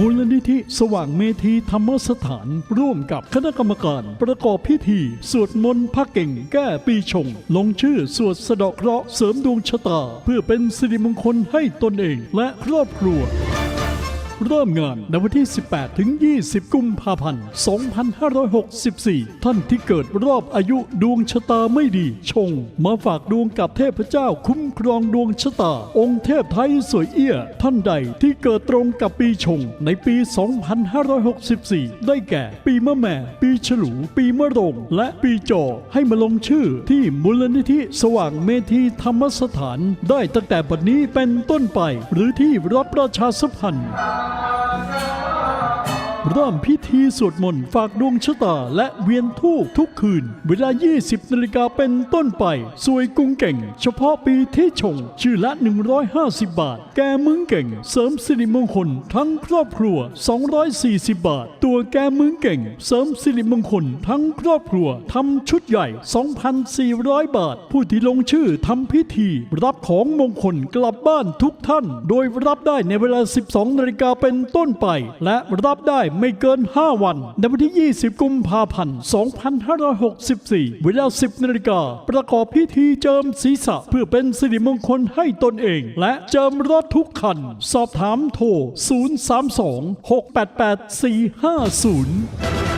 มูลนิธิสว่างเมธีธรรมสถาน ร่วมกับคณะกรรมการประกอบพิธี สวดมนต์พระเก่งแก้ปีชง ลงชื่อสวดสะเดาะเคราะห์เสริมดวงชะตา เพื่อเป็นสิริมงคลให้ตนเองและครอบครัว เริ่มงานในวันที่ 18 ถึง 20 กุมภาพันธ์ 2564 ท่านที่เกิดรอบอายุดวงชะตาไม่ดี ชง มาฝากดวงกับเทพเจ้าคุ้มครองดวงชะตา องค์เทพไทยสวยเอี้ย ท่านใดที่เกิดตรงกับปีชง ในปี 2564 ได้แก่ ปีมะแม่ ปีฉลู ปีมะโรง และปีจอ ให้มาลงชื่อที่มูลนิธิสว่างเมธีธรรมสถาน ได้ตั้งแต่บัดนี้เป็นต้นไป หรือที่รับประชาสัมพันธ์ Amen. เริ่มพิธีสวดมนต์ฝากดวงชะตาและเวียนทูปทุกคืน เวลา 20นาฬิกาเป็นต้นไป สวยกุ้งเก่ง เฉพาะปีที่ชง ชื่อละ 150 บาท แกมึงเก่ง เสริมสิริมงคลทั้งครอบครัว 240 บาท ตัวแกมึงเก่ง เสริมสิริมงคลทั้งครอบครัวทำชุดใหญ่ 2,400 บาท ผู้ที่ลงชื่อทำพิธี รับของมงคลกลับบ้านทุกท่าน โดยรับได้ในเวลา 12นาฬิกาเป็นต้นไป และรับได้ไม่เกิน 5 วัน ในวันที่ 20 กุมภาพันธ์ 2564 เวลา 10 นาฬิกา ประกอบพิธีเจิมศีรษะ เพื่อเป็นสิริมงคลให้ตนเอง และเจิมรถทุกคัน สอบถามโทร 032 688 450